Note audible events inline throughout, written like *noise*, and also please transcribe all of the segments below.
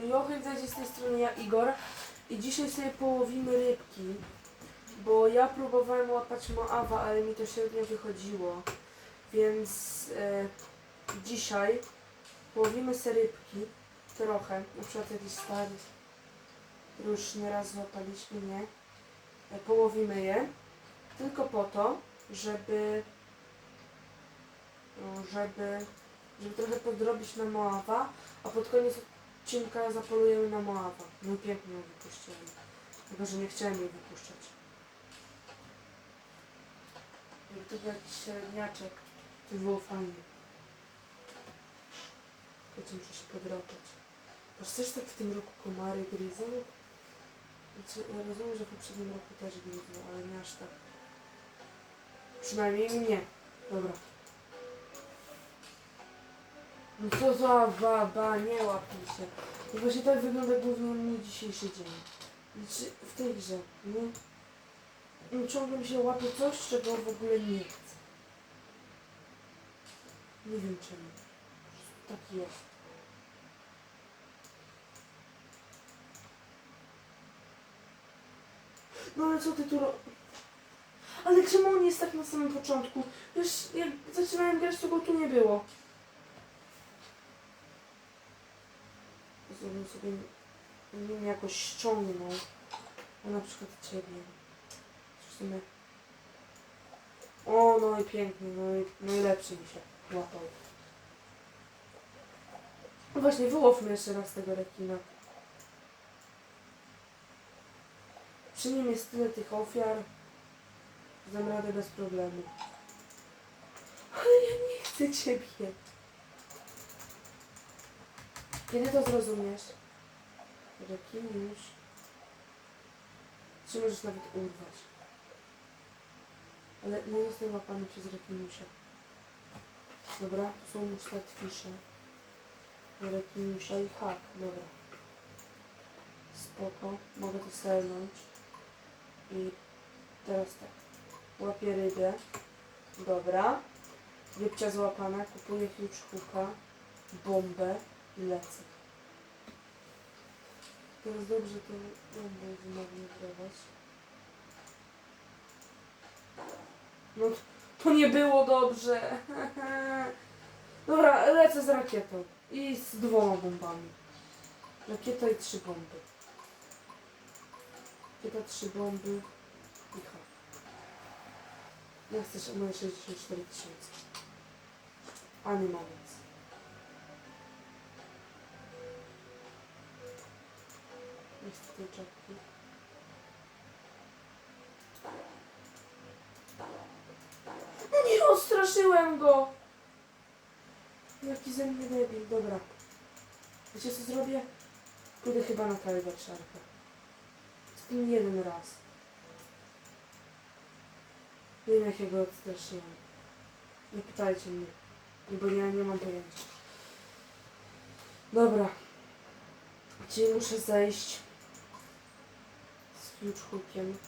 Jochyn zajdzie z tej strony, ja Igor. I dzisiaj sobie połowimy rybki. Bo ja próbowałem łapać moawa, ale mi to średnio wychodziło. Więc e, dzisiaj połowimy sobie rybki. Trochę. Na przykład jakiś stary. Już nieraz złapaliśmy, nie? E, połowimy je. Tylko po to, żeby no, żeby, żeby trochę podrobić na Moawa, a pod koniec odcinka zapolujemy na Moawa. No pięknie ją wypuściłem. Tylko, że nie chciałem jej wypuszczać. Jakby to jakiś średniaczek, to było fajnie. Wiecie, muszę się podrobić. Aż też tak w tym roku komary gryzą? Znaczy, ja rozumiem, że w poprzednim roku też gryzą, ale nie aż tak. Przynajmniej mnie. Dobra. No co za baba, nie łap mi się. I właśnie tak wygląda głównie mój dzisiejszy dzień. Znaczy, w tej grze, nie? No, ciągle mi się łapie coś, czego w ogóle nie chcę. Nie wiem czemu. Tak jest. No ale co ty tu ro... Ale czemu on jest tak na samym początku? Wiesz, jak zaczynałem grać, to go tu nie było. Zrobię sobie, nim jakoś ściągnął. A na przykład ciebie. W sumie. O, no i pięknie, no i najlepszy mi się łapał. No właśnie, wyłowmy jeszcze raz tego rekina. Przy nim jest tyle tych ofiar, dam radę bez problemu. Ale ja nie chcę ciebie. Kiedy to zrozumiesz? Rekin już. Czy możesz nawet urwać? Ale nie został łapany przez rekinusia. Dobra, tu są musztatwisze. Rekinusia i hak, dobra. Spoko, mogę to selnąć. I teraz tak. Łapię rybę. Dobra. Rybcia złapana, kupuję hooka, bombę lecę. Teraz dobrze to bombę zmanewrować. No to nie było dobrze. *laughs* Dobra, lecę z rakietą. I z dwoma bombami. Rakieta i trzy bomby. Rakieta, trzy bomby i hak. Ja chcę moje 64 tysiące. A nie ma więc. Nie tej czapki. No nie, odstraszyłem go! Jaki ze mnie debil, dobra. Wiecie co zrobię? Pójdę chyba na Tiger Sharka. Z tym jeden raz. Wiem jakiego odstraszyłem. Nie pytajcie mnie, bo ja nie mam pojęcia. Dobra. Czyli muszę zejść z huge hookiem,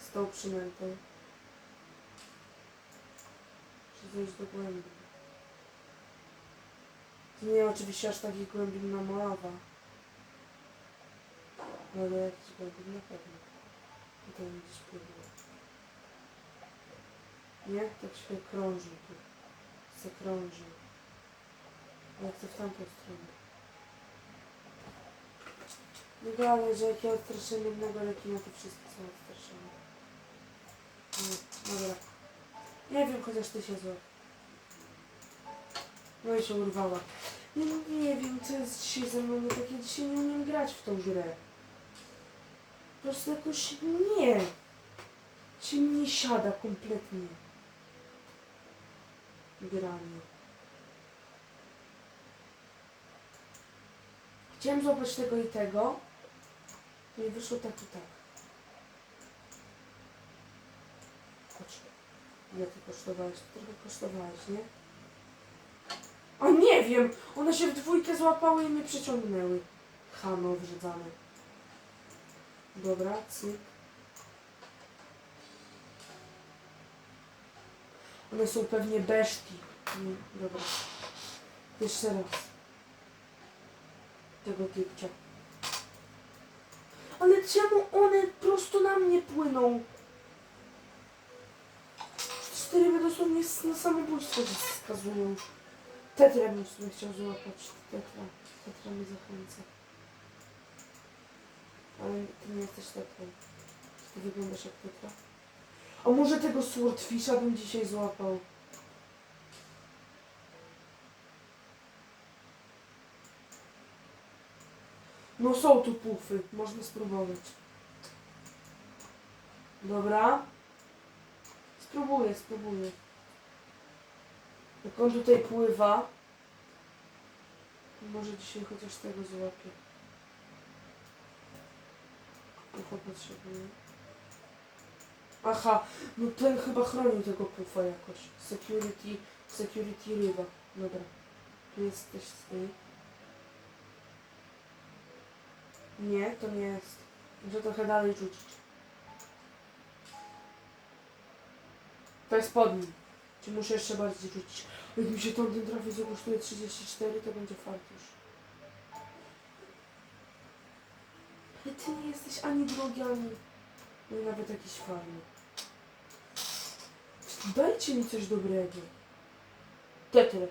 z tą przynętą. Muszę zejść do głębi. To nie oczywiście aż takich głębin na Moawa. No ale jakiś głębin na pewno. Tutaj gdzieś płynie. Nie? Tak się krąży tu. Zakrąży. Ja chcę w tamtą stronę. Gadaj, że jak ja odstraszyłem jednego rekina, to wszyscy są odstraszeni. Nie, dobra. Nie wiem, chociaż ty się złap. No i się urwała. Nie, nie wiem, co jest dzisiaj ze mną nie takie. Dzisiaj nie umiem grać w tą grę. Po prostu jakoś nie. Mi nie siada kompletnie. Granie. Chciałem złapać tego i tego. No i wyszło tak i tak. Chodź. Ile ty kosztowałeś? Trochę kosztowałeś, nie? A nie wiem! One się w dwójkę złapały i mnie przeciągnęły. Chamy obrzedzane. Dobra, cyk. One są pewnie beszti. Nie, dobra. Jeszcze raz. tego typcia. Ale czemu one prosto na mnie płyną? Cztery ryby dosłownie na samobójstwo się skazują. Tetra bym w sumie chciał złapać. Tetra. Tetra mnie zachęca. Ale ty nie jesteś tetrą. Ty wyglądasz jak tetra. A może tego swordfisha bym dzisiaj złapał? No są tu pufy, można spróbować. Dobra. Spróbuję, spróbuję. Jak on tutaj pływa, może dzisiaj chociaż tego złapię. Pufa potrzebuję. Aha, no ten chyba chronił tego pufa jakoś. Security, security ryba. Dobra. Tu jesteś ty. Nie, to nie jest. Muszę trochę dalej rzucić. To jest pod nim. Czy muszę jeszcze bardziej rzucić? Jak mi się tamten trafi, co kosztuje 34, to będzie fartusz. Ale ty nie jesteś ani drogi, ani... No nawet jakiś fajny. Dajcie mi coś dobrego. Tetre.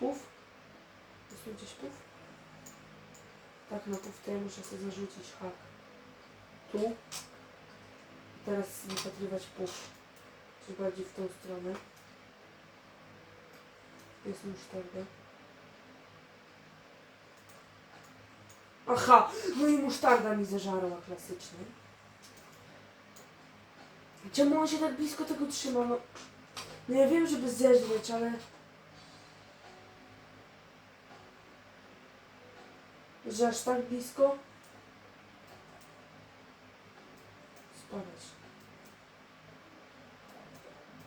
Puf? Jest tu gdzieś puf? Tak, no to ja muszę sobie zarzucić hak. Tu. I teraz wypatrywać puf. Czy bardziej w tą stronę. Jest musztarda. Aha, no i musztarda mi zażarła klasycznie. Czemu on się tak blisko tego trzyma? No, no ja wiem, żeby zeżreć, ale... Że aż tak blisko? Spadać.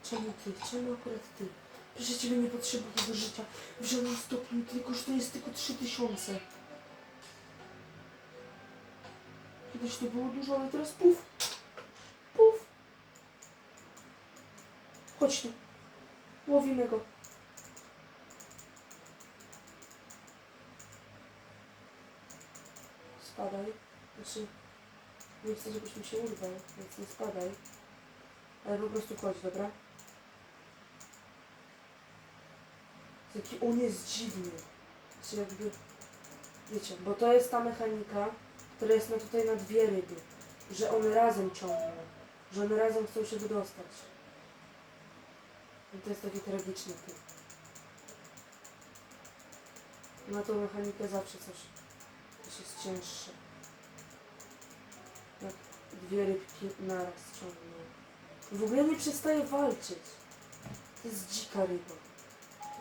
Czemu ty? Czemu akurat ty? Przecież ciebie nie potrzebuję do życia. W żadnym stopniu tylko, że to jest tylko 3000. Kiedyś to było dużo, ale teraz puf. Puf. Chodź tu. Łowimy go. Spadaj. Znaczy, nie chcę, żebyś mi się urwał, więc nie spadaj. Ale po prostu chodź, dobra? Jaki on jest dziwny. Znaczy jakby... Wiecie, bo to jest ta mechanika, która jest na tutaj na dwie ryby. Że one razem ciągną. Że one razem chcą się wydostać. I to jest taki tragiczny typ. Na tą mechanikę zawsze coś, coś jest cięższe. Jak dwie rybki naraz ciągną. W ogóle nie przestaje walczyć. To jest dzika ryba.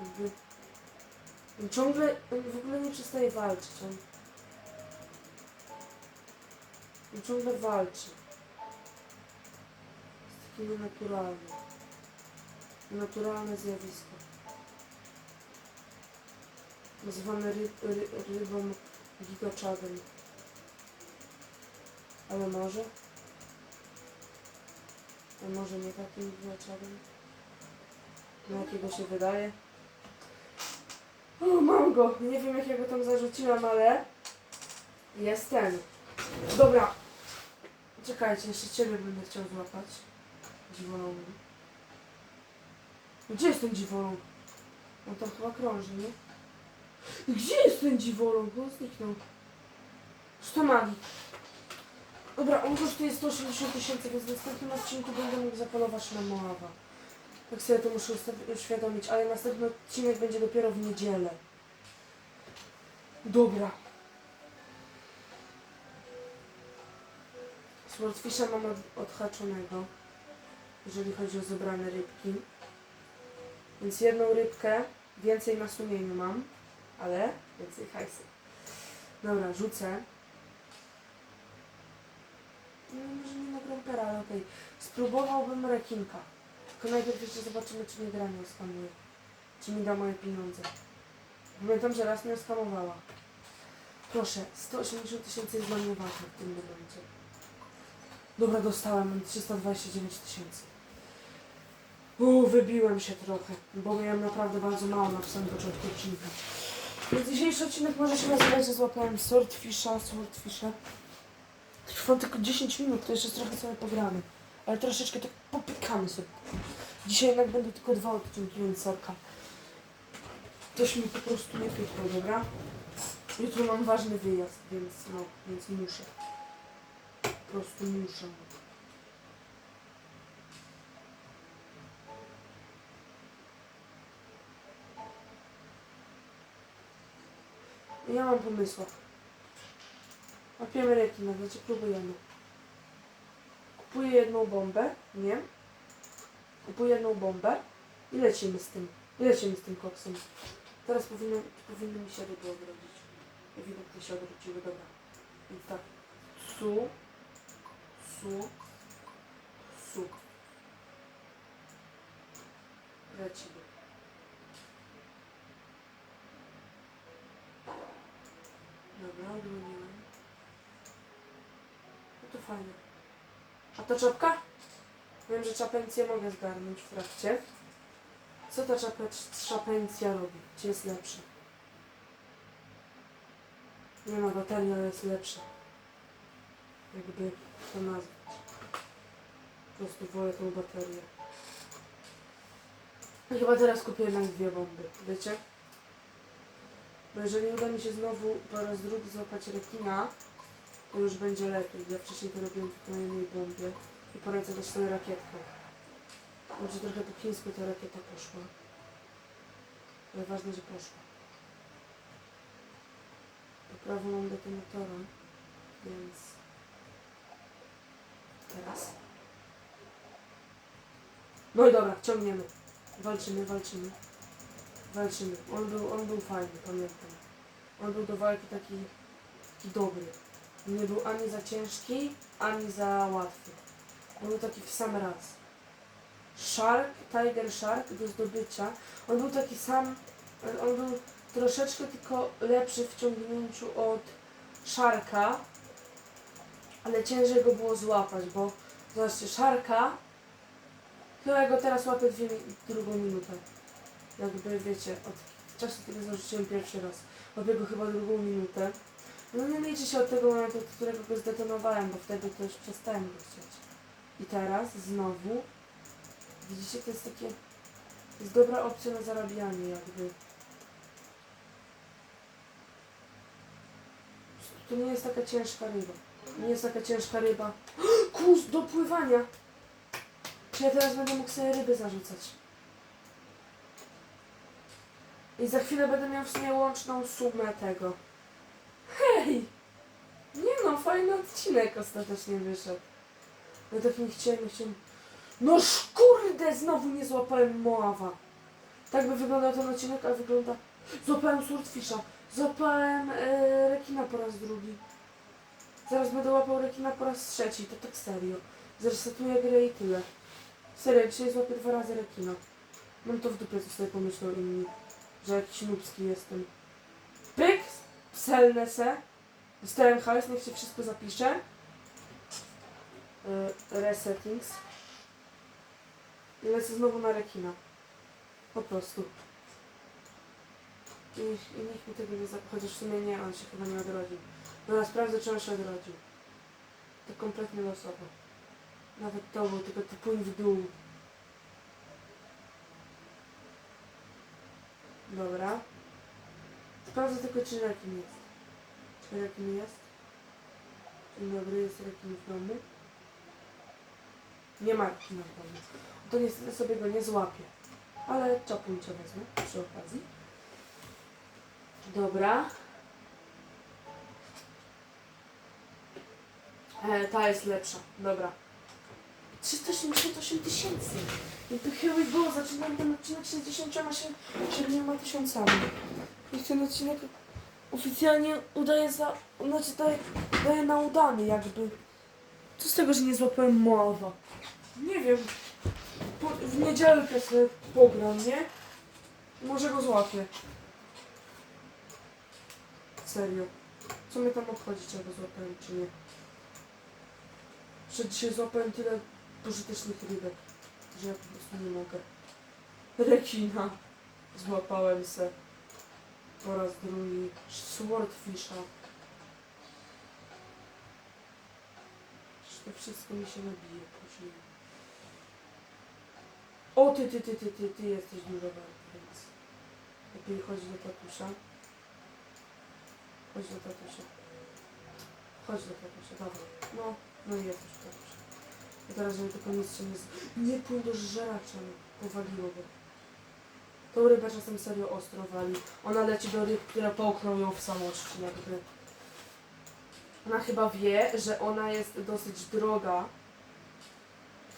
Jakby... On ciągle, on w ogóle nie przestaje walczyć. On, on ciągle walczy. Jest taki nienaturalny. Naturalne zjawisko. Zwane ry, ry, rybą gigaczadem. Ale może? A może nie takim gigaczadem? Na jakiego się wydaje? O, mam go! Nie wiem jak ja go tam zarzuciłam, ale jest ten. Dobra. Czekajcie, jeszcze ciebie będę chciał złapać. Dziwolągu. Gdzie jest ten dziwoląg? On tam chyba krąży, nie? Gdzie jest ten dziwoląg? On zniknął. Sto magii. Dobra, on kosztuje 180 tysięcy, więc w następnym odcinku będę mógł zapolować na Moawa. Tak sobie to muszę uświadomić, ale następny odcinek będzie dopiero w niedzielę. Dobra. Swordfisha mam od- odhaczonego, jeżeli chodzi o zebrane rybki. Więc jedną rybkę więcej na sumieniu mam, ale więcej hajsy. Dobra, rzucę. No może nie na Grumpera, ale okej. Spróbowałbym rekinka. Tylko najpierw jeszcze zobaczymy, czy mnie gra nie. Czy mi da moje pieniądze. Pamiętam, że raz mnie oskamowała. Proszę, 180 tysięcy jest dla mnie ważne w tym momencie. Dobra, dostałem, mam 329 tysięcy. Uuu, wybiłem się trochę, bo miałem naprawdę bardzo mało na samym początku odcinka. Dzisiejszy odcinek może się nazywać, że złapałem swordfisha, swordfisha. Trwa tylko 10 minut, to jeszcze trochę sobie pogramy. Ale troszeczkę tak popykamy sobie. Dzisiaj jednak będą tylko dwa odcinki, więc sorka. Ktoś mi po prostu nie pyknął, dobra? Jutro mam ważny wyjazd, więc no, więc muszę. Po prostu muszę. Ja mam pomysła. Łapiemy rekina, znaczy próbujemy. Kupuję jedną bombę, nie? Kupuję jedną bombę i lecimy z tym. I lecimy z tym koksem. Teraz powinno, powinny mi się ryby odrodzić. Ewidentnie się odrodziły, dobra. Więc tak. Su. Su. Su. Lecimy. Dobra, odłoniłem. No to fajnie. A to czapka? Wiem, że czapencję mogę zgarnąć w trakcie. Co ta czapencja robi? Gdzie jest lepsza? Nie ma baterii, ale jest lepsza. Jakby to nazwać. Po prostu wolę tą baterię. I chyba teraz kupię jednak dwie bomby, wiecie? Bo jeżeli uda mi się znowu po raz drugi złapać rekina, to już będzie lepiej. Ja wcześniej to robiłem na jednej bombie i polecę też sobie rakietką. Może trochę po chińsku ta rakieta poszła. Ale ważne, że poszła. Po prawo mam detonatora, więc teraz. No i dobra, ciągniemy. Walczymy, walczymy. Walczymy. On był, on był fajny, pamiętam. On był do walki taki, taki dobry. Nie był ani za ciężki, ani za łatwy. Był taki w sam raz. Shark, Tiger Shark do zdobycia. On był taki sam, on był troszeczkę tylko lepszy w ciągnięciu od Sharka, ale ciężej go było złapać, bo zobaczcie, Sharka, go teraz łapię dwie, drugą minutę. Jakby wiecie, od czasu kiedy zarzuciłem pierwszy raz. Go chyba drugą minutę. No nie liczy się od tego momentu, od którego go zdetonowałem, bo wtedy to już przestałem go chcieć. I teraz znowu, widzicie, to jest takie, to jest dobra opcja na zarabianie jakby. To nie jest taka ciężka ryba. Nie jest taka ciężka ryba. *gasps* Kurs do pływania! Czy ja teraz będę mógł sobie ryby zarzucać? I za chwilę będę miał w sumie łączną sumę tego. Hej! Nie no, fajny odcinek ostatecznie wyszedł. Ja tak nie chciałem, nie chciałem. No kurde, znowu nie złapałem Moawa. Tak by wyglądał ten odcinek, a wygląda... Złapałem Swordfisha. Złapałem e, rekina po raz drugi. Zaraz będę łapał rekina po raz trzeci, to tak serio. Zresetuję grę i tyle. Serio, dzisiaj złapię dwa razy rekina. Mam to w dupie, co sobie pomyślą inni. Że jakiś nubski jestem. Pyk! Pselnę se. Dostałem hajs, niech się wszystko zapisze. Y, resettings. I lecę znowu na rekina. Po prostu. I i niech mi tego nie zap... Chociaż w sumie nie, on się chyba nie odrodził. Dobra, sprawdzę, czy on się odrodził. To kompletnie losowo. Nawet to był, tylko ty płyń w dół. Dobra. Sprawdzę tylko, czy rekin jest. Czy rekin jest? Dobry, jest rekin w domu. Nie ma rekina w domu. To niestety sobie go nie złapię. Ale czapuńcie wezmę przy okazji. Dobra. E, ta jest lepsza. Dobra. 378 tysięcy. To here we go. Zaczynam ten odcinek 67 tysiącami. I ten odcinek oficjalnie udaje za... Znaczy daje, daje na udany jakby. Co z tego, że nie złapałem Moawa? Nie wiem. Po, w niedzielkę sobie pogram, nie? Może go złapię. Serio. Co mnie tam obchodzi, czy go złapałem, czy nie? Że dzisiaj złapałem tyle pożytecznych rybek, że ja po prostu nie mogę. Rekina. Złapałem se. Po raz drugi. Swordfisha. To wszystko mi się nabije później. O, ty, ty, ty, ty, ty, ty jesteś dużo wart, więc... Lepiej chodź do tatusia. Chodź do tatusia. Chodź do tatusia, dobra. No, no i jesteś tatusia. I teraz, żeby tylko nic się nie... Nie pójdź do żeracza, no. powaliło go. Tą rybę czasem serio ostro wali. Ona leci do ryb, które połkną ją w samości, jakby. Ona chyba wie, że ona jest dosyć droga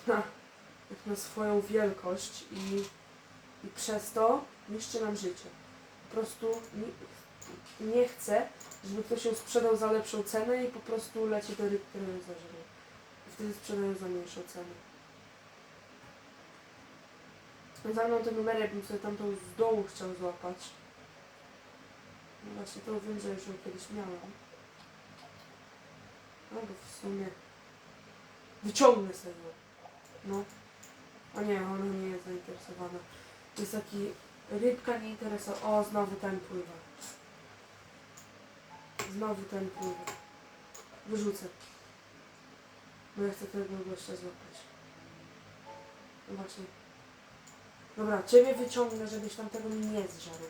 na, na swoją wielkość i, i przez to niszczy nam życie. Po prostu nie, nie chce, żeby ktoś ją sprzedał za lepszą cenę i po prostu leci do ryb, które ją zażerą. Wtedy sprzedają za mniejszą cenę. Za mną ten numer, jakbym sobie tamtą z dołu chciał złapać. No właśnie, to wiem, że już ją kiedyś miałam. No bo w sumie... Wyciągnę sobie. No. O nie, ona nie jest zainteresowana. Jest taki... Rybka nie interesuje. O, znowu ten pływa. Znowu ten pływa. Wyrzucę. Bo ja chcę tego gościa złapać. No właśnie. Dobra, ciebie wyciągnę, żebyś tam tego nie zżarł.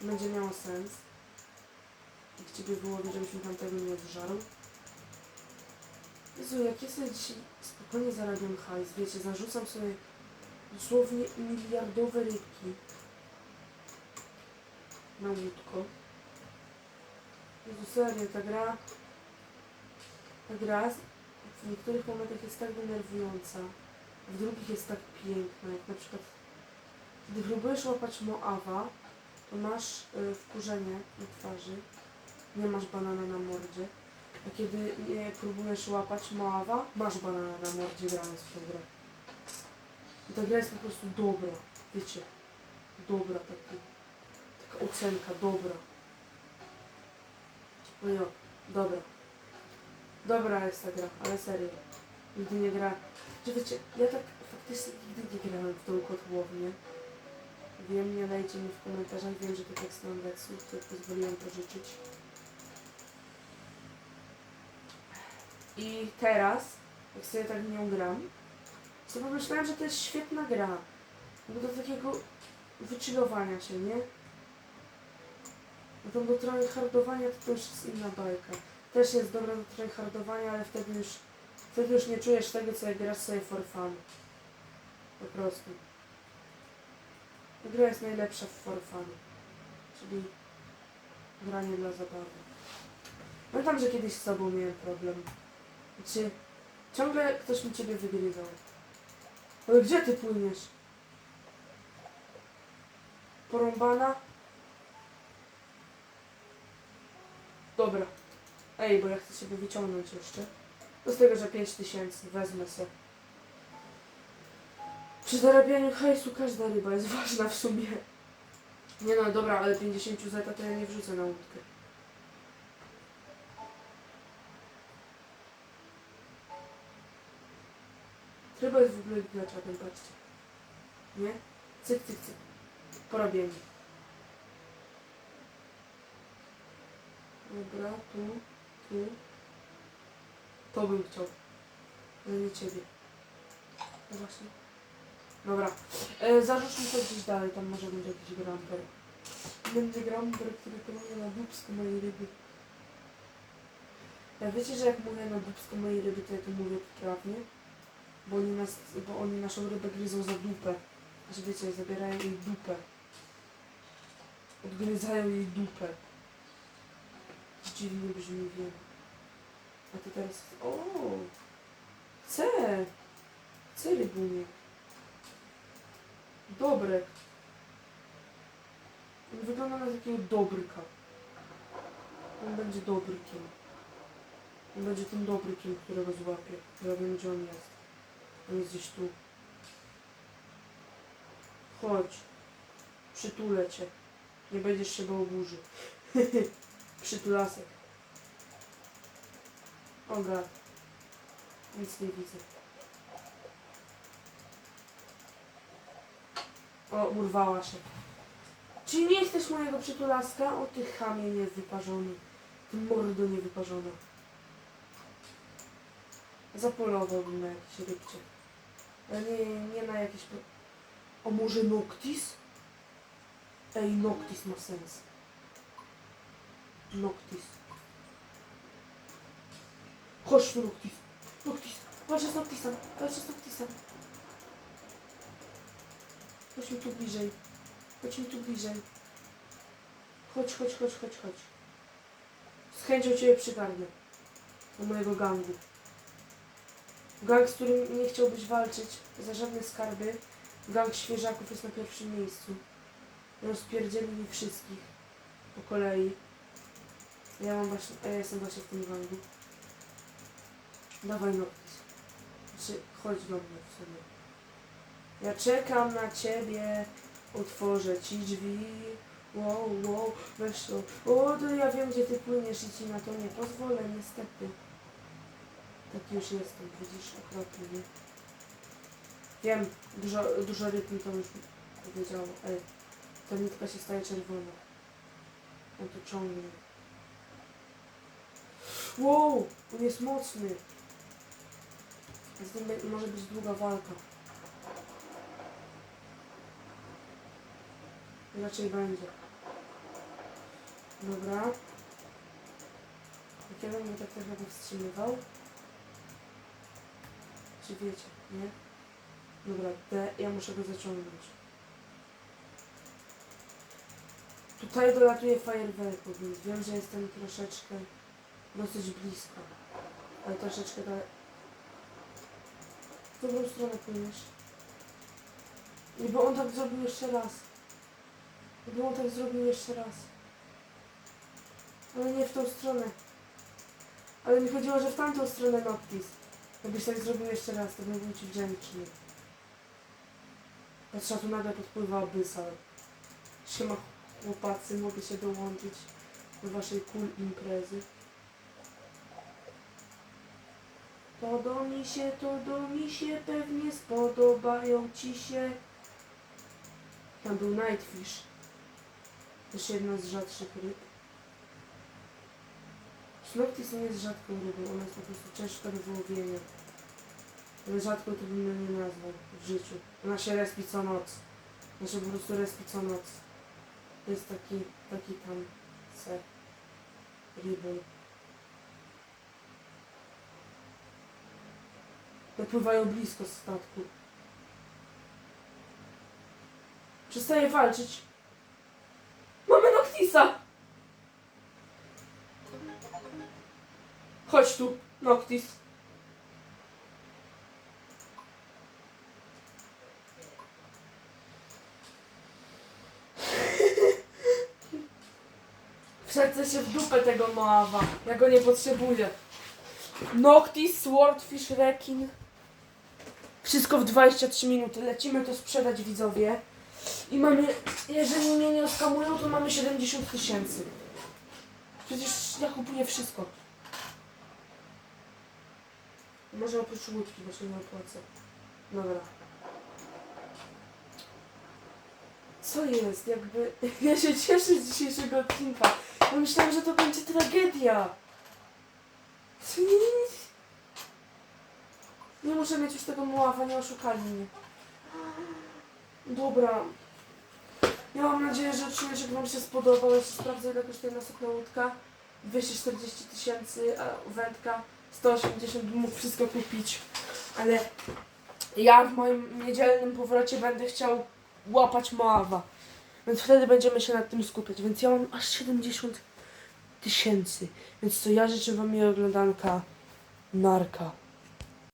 Będzie miało sens. Jak ciebie wyłowię, żebyś mi tam tego nie zżarł. Jezu, jak ja sobie dzisiaj spokojnie zarabiam hajs, wiecie, zarzucam sobie dosłownie miliardowe rybki na łódko. Jezu, serio, ta gra, ta gra w niektórych momentach jest tak denerwująca, w drugich jest tak piękna, jak na przykład gdy próbujesz łapać Moawa, to masz y, wkurzenie na twarzy, nie masz banana na mordzie. A kiedy próbujesz łapać Moawa, masz banana na mordzie grając w tę grę. I ta gra jest po prostu dobra, wiecie. Dobra, taki, taka ocenka, dobra. No jo, dobra. Dobra jest ta gra, ale serio. Nigdy nie gra. Czy wiecie, ja tak faktycznie nigdy nie grałem w tą kotłownię. Wiem, nie dajcie mi w komentarzach, wiem, że to tekst mam wekslu, który pozwoliłem pożyczyć. I teraz, jak sobie tak nią gram, to pomyślałem, że to jest świetna gra. Bo do takiego wychillowania się, nie? No to do tryhardowania to, to już jest inna bajka. Też jest dobra do tryhardowania, ale wtedy już, wtedy już nie czujesz tego, co jak grasz sobie for fun. Po prostu. Gra jest najlepsza w for fun. Czyli granie dla zabawy. Pamiętam, że kiedyś z sobą miałem problem. Znaczy, ciągle ktoś mi ciebie wygryzał. Ale gdzie ty płyniesz? Porąbana? Dobra. Ej, bo ja chcę siebie wyciągnąć jeszcze. To z tego, że 5 tysięcy wezmę se. Przy zarabianiu hajsu każda ryba jest *laughs* ważna w sumie. Nie no, dobra, ale 50 zeta to ja nie wrzucę na łódkę. Ryba jest w ogóle gigaczatem, patrzcie. Nie? Cyk, cyk, cyk. Porobienie. Dobra, tu, tu. To bym chciał. Ale nie ciebie. No właśnie. Dobra. E, zarzuć mi to gdzieś dalej, tam może będzie jakiś gramper. Będzie gramper, który poluje na dupsko mojej ryby. Ja wiecie, że jak mówię na dupsko mojej ryby, to ja to mówię poprawnie? Bo oni, nas, bo oni naszą rybę gryzą za dupę. Że wiecie, zabierają jej dupę. Odgryzają jej dupę. Dziwnie brzmi, wiem. A ty teraz... O! C! C rybunie. Dobre. On wygląda na takiego dobryka. On będzie dobrykiem. On będzie tym dobrykiem, którego złapie. Ja wiem, gdzie on jest. On jest gdzieś tu. Chodź. Przytulę cię. Nie będziesz się bał burzy. *laughs* Przytulasek. O brat. Nic nie widzę. O, urwała się. Czy nie chcesz mojego przytulaska? O ty chamie niewyparzony. Ty mordo niewyparzona. Zapolowałbym na jakieś rybcie. Ale nie, nie na jakieś... O może Noctis? Ej, Noctis ma sens. Noctis. Chodź tu, Noctis. Noctis. Walczę z Noctisem. Walczę z Noctisem. Chodź mi tu bliżej. Chodź mi tu bliżej. Chodź, chodź, chodź, chodź, chodź. Z chęcią Ciebie przygarnę. Do mojego gangu. Gang, z którym nie chciałbyś walczyć za żadne skarby. Gang świeżaków jest na pierwszym miejscu. Rozpierdzielili wszystkich. Po kolei. Ja mam właśnie, ja jestem właśnie w tym gangu. Dawaj Noctis. Znaczy, chodź do mnie w sumie. Ja czekam na ciebie. Otworzę ci drzwi. Wow, wow, weź to. O, to ja wiem, gdzie ty płyniesz i ci na to nie pozwolę, niestety. Tak już jestem, widzisz, okropnie, nie? Wiem, dużo, dużo ryb mi to już powiedziało. Ej, ta nitka się staje czerwona. On to ciągnie. Wow, on jest mocny. Z nim może być długa walka. Raczej będzie. Dobra. Jak ja bym tak trochę powstrzymywał. Czy wiecie, nie? Dobra, te, ja muszę go zaciągnąć. Tutaj dolatuje fajerwerków, więc wiem, że jestem troszeczkę dosyć blisko. Ale troszeczkę dalej. W drugą stronę płyniesz. Nie, bo on tak zrobił jeszcze raz. Bo on tak zrobił jeszcze raz. Ale nie w tą stronę. Ale mi chodziło, że w tamtą stronę Noctis. Jakbyś tak zrobił jeszcze raz, to bym był Ci wdzięczny. Patrz, a tu nagle podpływa Abyssal. Siema chłopacy, mogę się dołączyć do Waszej cool imprezy. To do mi się, to do mi się, pewnie spodobają Ci się. Tam był Nightfish. Też jedna z rzadszych ryb. Noctis nie jest rzadką rybą, ona jest po prostu ciężka do wyłowienia. Ale rzadko to bym jej nie nazwał w życiu. Ona się respi co noc. Ona się po prostu respi co noc. To jest taki, taki tam ser rybą. Dopływają blisko statku. Przestaje walczyć. Mamy Noctisa! Chodź tu, Noctis. Wsadzę się w dupę tego Moawa. Ja go nie potrzebuję. Noctis, Swordfish, Rekin. Wszystko w 23 minuty. Lecimy to sprzedać widzowie. I mamy, jeżeli mnie nie oskamują, to mamy 70 tysięcy. Przecież ja kupuję wszystko. Może oprócz łódki, bo się nie opłaca. Dobra. Co jest? Jakby... *laughs* Ja się cieszę z dzisiejszego odcinka. Ja myślałam, że to będzie tragedia. Co nie. Muszę mieć już tego muława, nie oszukali mnie. Dobra. Ja mam nadzieję, że odcinek Wam się spodobał. Jeszcze sprawdzę, ile kosztuje następna łódka. 240 tysięcy, a wędka 180 bym mógł wszystko kupić. Ale ja w moim niedzielnym powrocie będę chciał łapać Moawa. Więc wtedy będziemy się nad tym skupiać. Więc ja mam aż 70 tysięcy. Więc co ja życzę Wam miłego oglądanka. Narka.